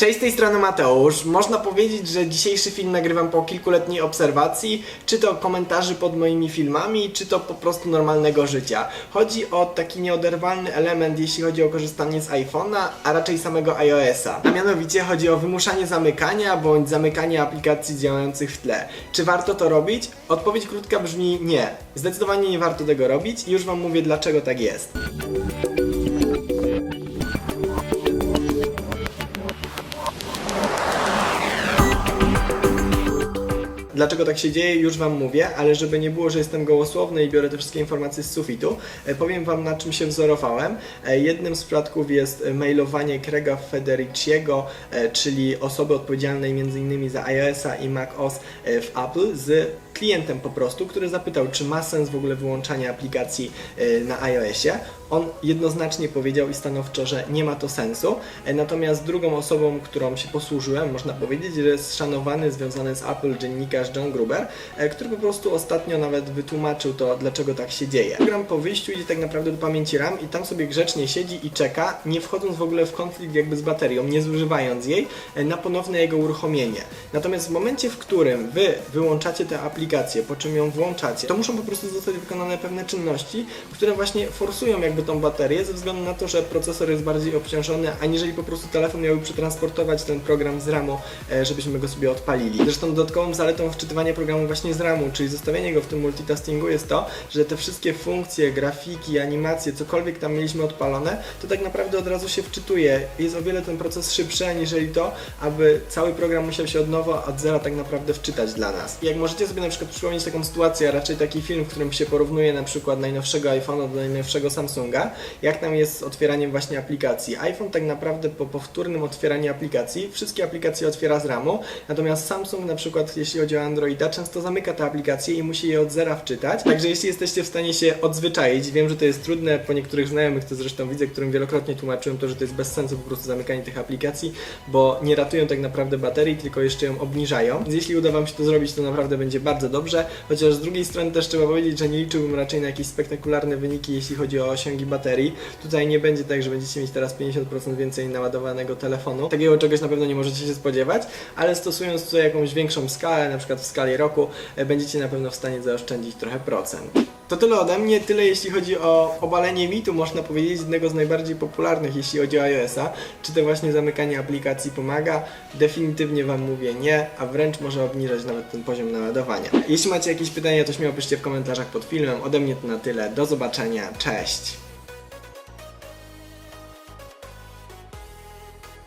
Cześć, z tej strony Mateusz. Można powiedzieć, że dzisiejszy film nagrywam po kilkuletniej obserwacji, czy to komentarzy pod moimi filmami, czy to po prostu normalnego życia. Chodzi o taki nieoderwalny element, jeśli chodzi o korzystanie z iPhone'a, a raczej samego iOS-a. A mianowicie chodzi o wymuszanie zamykania bądź zamykanie aplikacji działających w tle. Czy warto to robić? Odpowiedź krótka brzmi nie. Zdecydowanie nie warto tego robić i już Wam mówię dlaczego tak jest. Dlaczego tak się dzieje, już Wam mówię, ale żeby nie było, że jestem gołosłowny i biorę te wszystkie informacje z sufitu, e, powiem Wam na czym się wzorowałem. E, Jednym z przypadków jest mailowanie Craiga Federiciego, e, czyli osoby odpowiedzialnej m.in. za iOS-a i macOS w Apple z klientem po prostu, który zapytał, czy ma sens w ogóle wyłączanie aplikacji e, na iOSie. On jednoznacznie powiedział i stanowczo, że nie ma to sensu. E, Natomiast drugą osobą, którą się posłużyłem, można powiedzieć, że jest szanowany, związany z Apple dziennikarz John Gruber, e, który po prostu ostatnio nawet wytłumaczył to, dlaczego tak się dzieje. Program po wyjściu idzie tak naprawdę do pamięci RAM i tam sobie grzecznie siedzi i czeka, nie wchodząc w ogóle w konflikt jakby z baterią, nie zużywając jej na ponowne jego uruchomienie. Natomiast w momencie, w którym wy wyłączacie tę aplikację, po czym ją włączacie, to muszą po prostu zostać wykonane pewne czynności, które właśnie forsują jakby tą baterię ze względu na to, że procesor jest bardziej obciążony, aniżeli po prostu telefon miałby przetransportować ten program z RAMu, e, żebyśmy go sobie odpalili. Zresztą dodatkową zaletą wczytywania programu właśnie z RAMu, czyli zostawienie go w tym multitaskingu jest to, że te wszystkie funkcje, grafiki, animacje, cokolwiek tam mieliśmy odpalone, to tak naprawdę od razu się wczytuje. Jest o wiele ten proces szybszy, aniżeli to, aby cały program musiał się od nowa, od zera tak naprawdę wczytać dla nas. I jak możecie sobie na przykład przypomnieć taką sytuację, a raczej taki film, w którym się porównuje na przykład najnowszego iPhone'a do najnowszego Samsunga, jak tam jest z otwieraniem właśnie aplikacji. iPhone tak naprawdę po powtórnym otwieraniu aplikacji, wszystkie aplikacje otwiera z RAMu, natomiast Samsung na przykład jeśli chodzi o Androida, często zamyka te aplikacje i musi je od zera wczytać. Także jeśli jesteście w stanie się odzwyczaić, wiem, że to jest trudne, po niektórych znajomych to zresztą widzę, którym wielokrotnie tłumaczyłem to, że to jest bez sensu po prostu zamykanie tych aplikacji, bo nie ratują tak naprawdę baterii, tylko jeszcze ją obniżają. Więc jeśli uda Wam się to zrobić, to naprawdę będzie bardzo dobrze, chociaż z drugiej strony też trzeba powiedzieć, że nie liczyłbym raczej na jakieś spektakularne wyniki, jeśli chodzi o osiągi baterii. Tutaj nie będzie tak, że będziecie mieć teraz 50% więcej naładowanego telefonu. Takiego czegoś na pewno nie możecie się spodziewać, ale stosując tutaj jakąś większą skalę, na przykład w skali roku, e, będziecie na pewno w stanie zaoszczędzić trochę procent. To tyle ode mnie, tyle jeśli chodzi o obalenie mitu, można powiedzieć, jednego z najbardziej popularnych, jeśli chodzi o iOS-a. Czy to właśnie zamykanie aplikacji pomaga? Definitywnie Wam mówię nie, a wręcz może obniżać nawet ten poziom naładowania. Jeśli macie jakieś pytania, to śmiało piszcie w komentarzach pod filmem. Ode mnie to na tyle. Do zobaczenia. Cześć!